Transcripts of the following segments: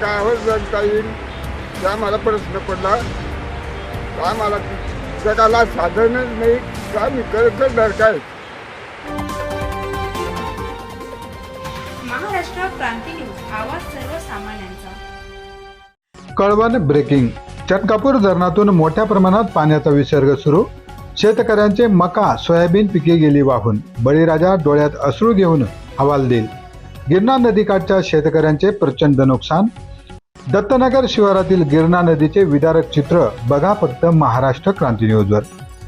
काळावर जगता येईल ते आम्हाला प्रश्न पडला. आम्हाला जगाला साधनच नाही का मी करत काय महाराष्ट्र क्रांती न्यूज आवाज सर्वसामान्यांचा. कळवण ब्रेकिंग. चटकापूर धरणातून मोठ्या प्रमाणात पाण्याचा विसर्ग सुरू. शेतकऱ्यांचे मका सोयाबीन पिके गेली वाहून. बळीराजा डोळ्यात अश्रू घेऊन हवाल देईल गिरणा नदीकाठच्या शेतकऱ्यांचे प्रचंड नुकसान. दत्तनगर शिवारातील गिरणा नदीचे विदारक चित्र बघा फक्त महाराष्ट्र क्रांती न्यूजवर.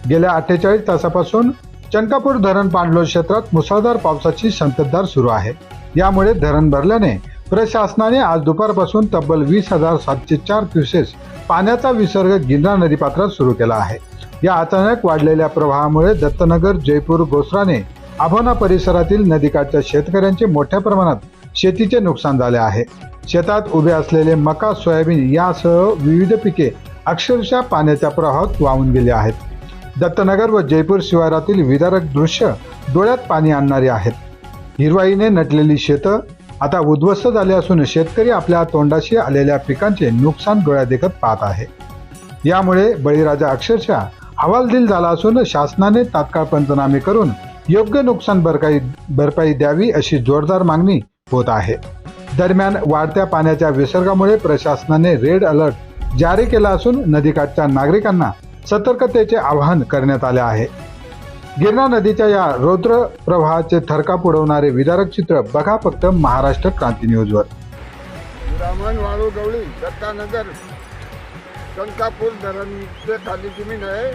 गेल्या अठ्ठेचाळीस तासापासून चंकापूर धरण पाणलोट क्षेत्रात मुसळधार पावसाची संततधार सुरू आहे. यामुळे धरण भरल्याने प्रशासनाने आज दुपारपासून तब्बल वीस हजार सातशे चार क्युसेस पाण्याचा विसर्ग गिरणा नदीपात्रात सुरू केला आहे. या अचानक वाढलेल्या प्रवाहामुळे दत्तनगर जयपूर गोसराने आभोना परिसरातील नदीकाठच्या शेतकऱ्यांचे मोठ्या प्रमाणात शेतीचे नुकसान झाले आहे. शेतात उभे असलेले मका सोयाबीन यासह विविध पिके अक्षरशः पाण्याच्या प्रवाहात वाहून गेली आहेत. दत्तनगर व जयपूर शिवारातील विदारक दृश्य डोळ्यात पाणी आणणारी आहेत. हिरवाईने नटलेली शेतं आता उद्ध्वस्त झाले असून शेतकरी आपल्या तोंडाशी आलेल्या पिकांचे नुकसान डोळ्या देखत पाहत आहे. यामुळे बळीराजा अक्षरशः हवालदिल झाला असून शासनाने तात्काळ पंचनामे करून योग्य नुकसान भरपाई भरपाई द्यावी अशी जोरदार मागणी होत आहे. दरम्यान वाढत्या पाण्याच्या विसर्गामुळे प्रशासनाने रेड अलर्ट जारी केला असून नदीकाठच्या नागरिकांना सतर्कतेचे आवाहन करण्यात आले आहे. गिरणा नदीच्या या रौद्र प्रवाहाचे थरकाप उडवणारे विदारक चित्र बघा फक्त महाराष्ट्र क्रांती न्यूजवर. रामन वाळू गवळी दत्तानगर शंकापूर धरणचे खाली जमीन आहे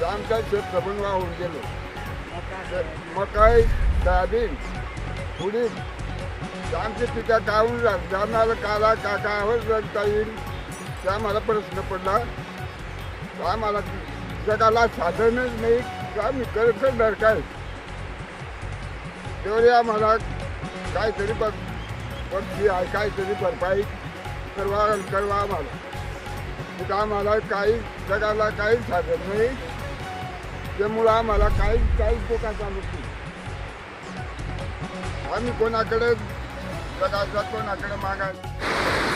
ते आमच्या शेत पण वाहून गेलो. मकाई सोयाबीन उडीद आमची पिका काढून जाणार काला काकावर जगता येईल. त्या आम्हाला प्रश्न पडला. तर आम्हाला जगाला साधनच नाही. का मी करत काय? तेवढे आम्हाला काहीतरी बघ पक्षी आहे काहीतरी भरपाई करवा करवा आम्हाला. तिथं आम्हाला काही जगाला काहीच साधन नाही. त्यामुळं आम्हाला काही काहीच धोका चालू नाही. आम्ही कोणाकडे जगाचा कोणाकडे मागायला